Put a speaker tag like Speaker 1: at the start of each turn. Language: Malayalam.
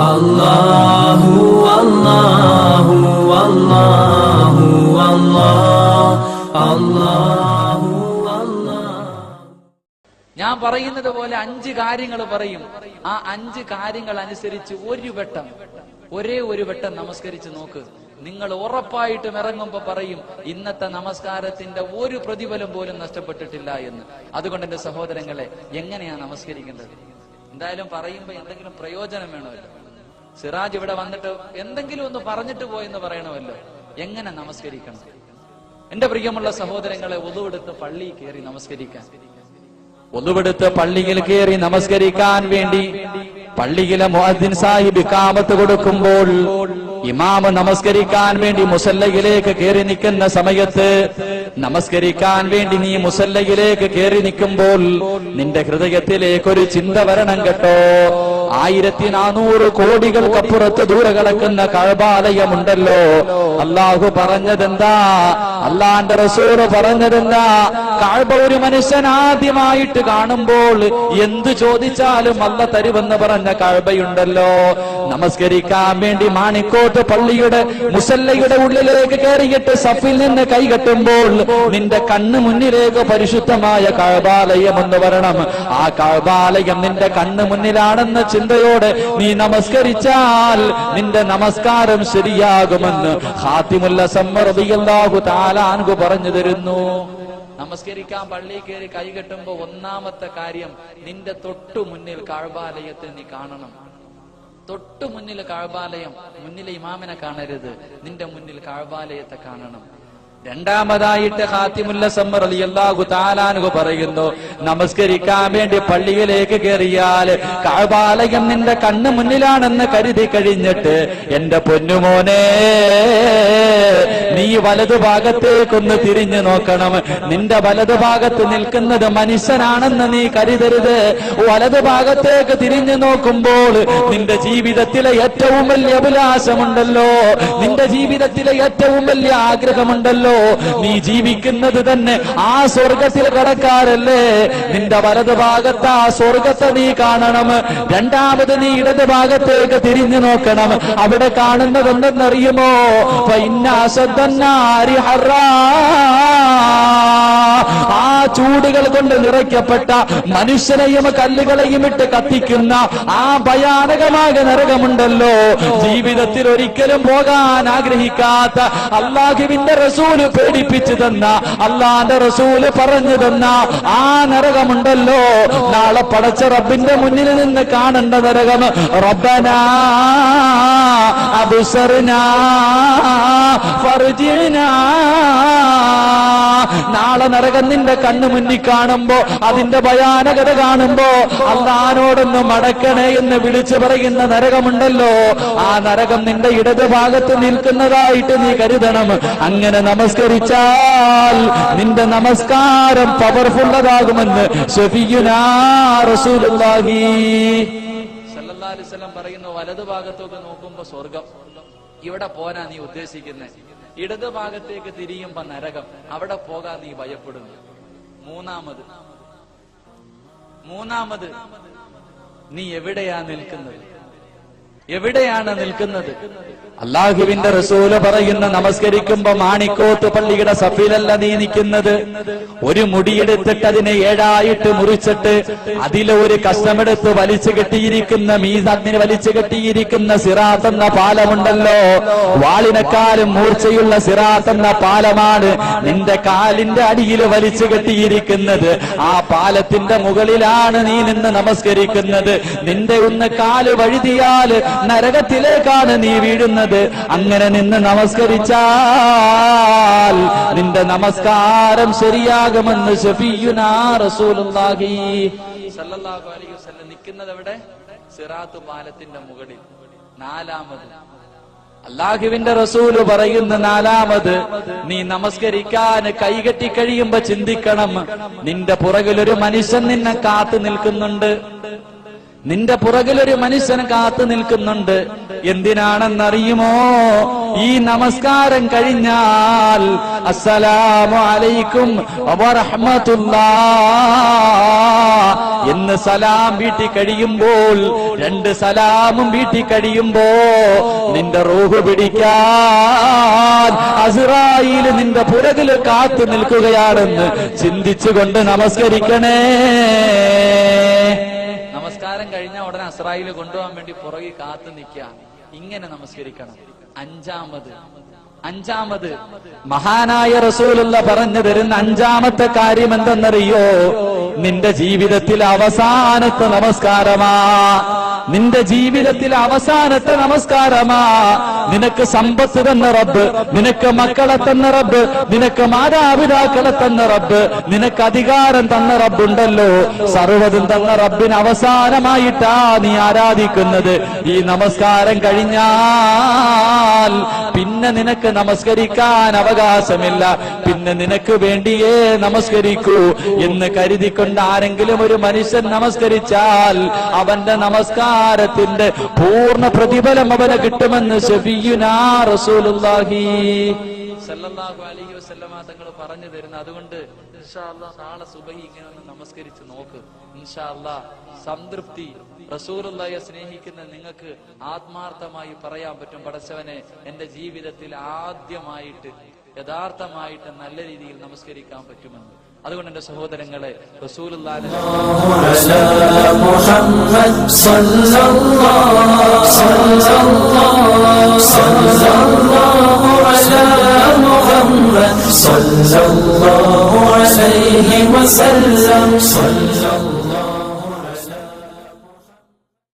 Speaker 1: അല്ലാഹു അല്ലാഹു അല്ലാഹു അല്ലാഹ് അല്ലാഹു
Speaker 2: ഞാൻ പറയുന്നത് പോലെ അഞ്ച് കാര്യങ്ങൾ പറയും. ആ അഞ്ച് കാര്യങ്ങൾ അനുസരിച്ച് ഒരു വട്ടം ഒരേ ഒരു വട്ടം നമസ്കരിച്ച് നോക്ക്. നിങ്ങൾ ഉറപ്പായിട്ടും ഇറങ്ങുമ്പോ പറയും ഇന്നത്തെ നമസ്കാരത്തിന്റെ ഒരു പ്രതിഫലം പോലും നഷ്ടപ്പെട്ടിട്ടില്ല എന്ന്. അതുകൊണ്ട് എന്റെ സഹോദരങ്ങളെ എങ്ങനെയാ നമസ്കരിക്കേണ്ടത്? എന്തായാലും പറയുമ്പോ എന്തെങ്കിലും പ്രയോജനം വേണമല്ലോ. സിറാജ് ഇവിടെ വന്നിട്ട് എന്തെങ്കിലും ഒന്ന് പറഞ്ഞിട്ട് പോയെന്ന് പറയണമല്ലോ. എങ്ങനെ നമസ്കരിക്കണം? എന്റെ പ്രിയമുള്ള സഹോദരങ്ങളെ ഒതുവെടുത്ത് പള്ളിയിൽ കയറി നമസ്കരിക്കാൻ. ഒതുവെടുത്ത് പള്ളിയിൽ കയറി നമസ്കരിക്കാൻ വേണ്ടി പള്ളിയിലെ മുഅദ്ദിൻ സാഹിബ് കാമത്ത് കൊടുക്കുമ്പോൾ ഇമാമ് നമസ്കരിക്കാൻ വേണ്ടി മുസല്ലയിലേക്ക് കയറി നിൽക്കുന്ന സമയത്ത് നമസ്കരിക്കാൻ വേണ്ടി നീ മുസല്ലയിലേക്ക് കയറി നിൽക്കുമ്പോൾ നിന്റെ ഹൃദയത്തിലേക്ക് ഒരു ചിന്ത വരണം കേട്ടോ. ആയിരത്തി നാനൂറ് കോടികൾക്കപ്പുറത്ത് ദൂരെ കിടക്കുന്ന കഴബാലയമുണ്ടല്ലോ അള്ളാഹു പറഞ്ഞതെന്താ? അള്ളാന്റെ റസൂറ് പറഞ്ഞതെന്താ? കഴബ ഒരു മനുഷ്യൻ ആദ്യമായിട്ട് കാണുമ്പോൾ എന്തു ചോദിച്ചാലും അല്ല തരുമെന്ന് പറഞ്ഞ കഴബയുണ്ടല്ലോ നമസ്കരിക്കാൻ വേണ്ടി മാണിക്കോട്ട് പള്ളിയുടെ മുസല്ലയുടെ ഉള്ളിലേക്ക് കയറിയിട്ട് സഫിൽ നിന്ന് കൈകെട്ടുമ്പോൾ നിന്റെ കണ്ണ് മുന്നിലേക്ക് പരിശുദ്ധമായ കഴബാലയം എന്ന് പറയണം ആ കഴബാലയം നിന്റെ കണ്ണ് മുന്നിലാണെന്ന ചിന്തയോടെ നീ നമസ്കരിച്ചാൽ നിന്റെ നമസ്കാരം ശരിയാകുമെന്ന് ഹാത്തിമുല്ല സമ്മർദിയല്ലാഹു താലാൻകു പറഞ്ഞു തരുന്നു. നമസ്കരിക്കാൻ പള്ളിയിൽ കയറി കൈകെട്ടുമ്പോ ഒന്നാമത്തെ കാര്യം നിന്റെ തൊട്ടു മുന്നിൽ കാഴ്ബാലയത്തെ നീ കാണണം. തൊട്ടു മുന്നിൽ കാഴ്ബാലയം മുന്നിലെ ഇമാമിനെ കാണരുത്. നിന്റെ മുന്നിൽ കാഴ്ബാലയത്തെ കാണണം. രണ്ടാമതായിട്ട് ഹാത്തിമുല്ല സമ്മർ അലിയല്ലാഹു താലാനുഹു പറയുന്നു നമസ്കരിക്കാൻ വേണ്ടി പള്ളിയിലേക്ക് കയറിയാൽ കാബാലയം നിന്റെ കണ്ണു മുന്നിലാണെന്ന് കരുതി കഴിഞ്ഞിട്ട് എന്റെ പൊന്നുമോനെ നീ വലതു ഭാഗത്തേക്കൊന്ന് തിരിഞ്ഞു നോക്കണം. നിന്റെ വലതു ഭാഗത്ത് നിൽക്കുന്നത് മനുഷ്യനാണെന്ന് നീ കരുതരുത്. വലതു ഭാഗത്തേക്ക് തിരിഞ്ഞു നോക്കുമ്പോൾ നിന്റെ ജീവിതത്തിലെ ഏറ്റവും വലിയ അഭിലാഷമുണ്ടല്ലോ. നിന്റെ ജീവിതത്തിലെ ഏറ്റവും വലിയ ആഗ്രഹമുണ്ടല്ലോ. നീ ജീവിക്കുന്നത് തന്നെ ആ സ്വർഗത്തിൽ കടക്കാരല്ലേ? നിന്റെ വലത് ഭാഗത്ത് ആ സ്വർഗത്തെ നീ കാണണം. രണ്ടാമത് നീ ഇടത് ഭാഗത്തേക്ക് തിരിഞ്ഞു നോക്കണം. അവിടെ കാണുന്നത് എന്തെന്നറിയുമോ? ഫൈനാസദ്ദന്നാരി ഹറാ. ചൂടുകൾ കൊണ്ട് നിറയ്ക്കപ്പെട്ട മനുഷ്യനെയും കല്ലുകളെയും ഇട്ട് കത്തിക്കുന്ന ആ ഭയാനകമായ നരകമുണ്ടല്ലോ. ജീവിതത്തിൽ ഒരിക്കലും പോകാൻ ആഗ്രഹിക്കാത്ത അള്ളാഹുവിന്റെ റസൂൽ പേടിപ്പിച്ചു തന്ന അള്ളാന്റെ റസൂൽ പറഞ്ഞു തന്ന ആ നരകമുണ്ടല്ലോ. നാളെ പടച്ച റബ്ബിന്റെ മുന്നിൽ നിന്ന് കാണേണ്ട നരകം റബ്ബനാ നാളെ നരകം നിന്റെ മുന്നിൽ കാണുമ്പോ അതിന്റെ ഭയാനകത കാണുമ്പോ അള്ളഹാനോടൊന്ന് മടക്കണേ എന്ന് വിളിച്ചു പറയുന്ന നരകമുണ്ടല്ലോ. ആ നരകം നിന്റെ ഇടത് ഭാഗത്ത് നിൽക്കുന്നതായിട്ട് നീ കരുതണം. അങ്ങനെ നമസ്കരിച്ചാൽ നിന്റെ നമസ്കാരം പവർഫുള്ളതാകുമെന്ന് പറയുന്നു വലതു ഭാഗത്തൊക്കെ നോക്കുമ്പോ സ്വർഗം ഇവിടെ പോരാ നീ ഉദ്ദേശിക്കുന്നത് ഇടതു ഭാഗത്തേക്ക് തിരിയുമ്പോ നരകം. അവിടെ പോകാൻ നീ ഭയപ്പെടുന്നു. മൂന്നാമത്. മൂന്നാമത് നീ എവിടെയാ നിൽക്കുന്നത്? എവിടെയാണ് നിൽക്കുന്നത്? അള്ളാഹുവിന്റെ റസൂൽ പറയുന്ന നമസ്കരിക്കുമ്പോ മാണിക്കോത്ത് പള്ളിയുടെ സഫിലല്ല നീ നിൽക്കുന്നത്? ഒരു മുടിയെടുത്തിട്ട് അതിനെ ഏഴായിട്ട് മുറിച്ചിട്ട് അതിലെ ഒരു കഷ്ണമെടുത്ത് വലിച്ചു കെട്ടിയിരിക്കുന്ന മീസാത്തിന് വലിച്ചു കെട്ടിയിരിക്കുന്ന സിറാത്ത് എന്ന പാലമുണ്ടല്ലോ. വാളിനെക്കാലും മൂർച്ചയുള്ള സിറാത്ത് എന്ന പാലമാണ് നിന്റെ കാലിന്റെ അടിയിൽ വലിച്ചു കെട്ടിയിരിക്കുന്നത്. ആ പാലത്തിന്റെ മുകളിലാണ് നീ നിന്ന് നമസ്കരിക്കുന്നത്. നിന്റെ ഒന്ന് കാൽ വഴുതിയാൽ നരകത്തിലേക്കാണ് നീ വീഴുന്നത്. അങ്ങനെ നിന്ന് നമസ്കരിച്ചാൽ നിന്റെ നമസ്കാരം ശരിയാകുമെന്ന് ഷഫീയുനാ റസൂലുള്ളാഹി. സല്ലല്ലാഹു അലൈഹി വസല്ലം നിൽക്കുന്നത് എവിടെ? സിറാത്ത് പാലത്തിന്റെ മുകളിൽ. നാലാമത്. അള്ളാഹുവിന്റെ റസൂൽ പറയുന്ന നാലാമത് നീ നമസ്കരിക്കാൻ കൈകെട്ടി കഴിയുമ്പോ ചിന്തിക്കണം. നിന്റെ പുറകിലൊരു മനുഷ്യൻ നിന്നെ കാത്തു നിൽക്കുന്നുണ്ട്. നിന്റെ പുറകിലൊരു മനുഷ്യൻ കാത്തു നിൽക്കുന്നുണ്ട്. എന്തിനാണെന്നറിയുമോ? ഈ നമസ്കാരം കഴിഞ്ഞാൽ അസ്സലാമു അലൈക്കും എന്ന് സലാം വീട്ടി കഴിയുമ്പോൾ രണ്ട് സലാമും വീട്ടി കഴിയുമ്പോ നിന്റെ റൂഹ് പിടിക്കാൻ നിന്റെ പുറകിൽ കാത്തു നിൽക്കുകയാണെന്ന് ചിന്തിച്ചുകൊണ്ട് നമസ്കരിക്കണേ. നമസ്കാരം കഴിഞ്ഞ ഉടനെ അസ്രായിൽ കൊണ്ടുപോകാൻ വേണ്ടി പുറകെ കാത്തു നിൽക്കുക. ഇങ്ങനെ നമസ്കരിക്കണം. അഞ്ചാമത്. അഞ്ചാമത്. മഹാനായ റസൂലുള്ള പറഞ്ഞു തരുന്ന അഞ്ചാമത്തെ കാര്യം എന്തെന്നറിയോ? നിന്റെ ജീവിതത്തിൽ അവസാനത്തെ നമസ്കാരമാ. നിന്റെ ജീവിതത്തിലെ അവസാനത്തെ നമസ്കാരമാ. നിനക്ക് സമ്പത്ത് തന്ന റബ്ബ് നിനക്ക് മക്കളെ തന്ന റബ്ബ് നിനക്ക് മാതാപിതാക്കളെ തന്ന റബ്ബ് നിനക്ക് അധികാരം തന്ന റബ്ബുണ്ടല്ലോ. സർവതും തന്ന റബ്ബിന് അവസാനമായിട്ടാ നീ ആരാധിക്കുന്നത്. ഈ നമസ്കാരം കഴിഞ്ഞാൽ പിന്നെ നിനക്ക് നമസ്കരിക്കാൻ അവകാശമില്ല. പിന്നെ നിനക്ക് വേണ്ടിയേ നമസ്കരിക്കൂ എന്ന് കരുതിക്കൊണ്ട് ആരെങ്കിലും ഒരു മനുഷ്യൻ നമസ്കരിച്ചാൽ അവന്റെ നമസ്കാരത്തിന്റെ പൂർണ പ്രതിഫലം അവന് കിട്ടുമെന്ന് സല്ലല്ലാഹു അലൈഹി തങ്ങൾ പറഞ്ഞു തരുന്നു. അതുകൊണ്ട് നാളെ സുബഹി ഇങ്ങനെ ഒന്ന് നമസ്കരിച്ച് നോക്ക്. ഇൻഷാ അല്ലാ സംതൃപ്തി റസൂലുള്ളാഹിയെ സ്നേഹിക്കുന്ന നിങ്ങൾക്ക് ആത്മാർത്ഥമായി പറയാൻ പറ്റും. പടച്ചവനെ എന്റെ ജീവിതത്തിൽ ആദ്യമായിട്ട് യഥാർത്ഥമായിട്ട് നല്ല രീതിയിൽ നമസ്കരിക്കാൻ പറ്റുമെന്ന്. അതുകൊണ്ട് എന്റെ സഹോദരങ്ങളെ റസൂലുള്ളാഹിനെ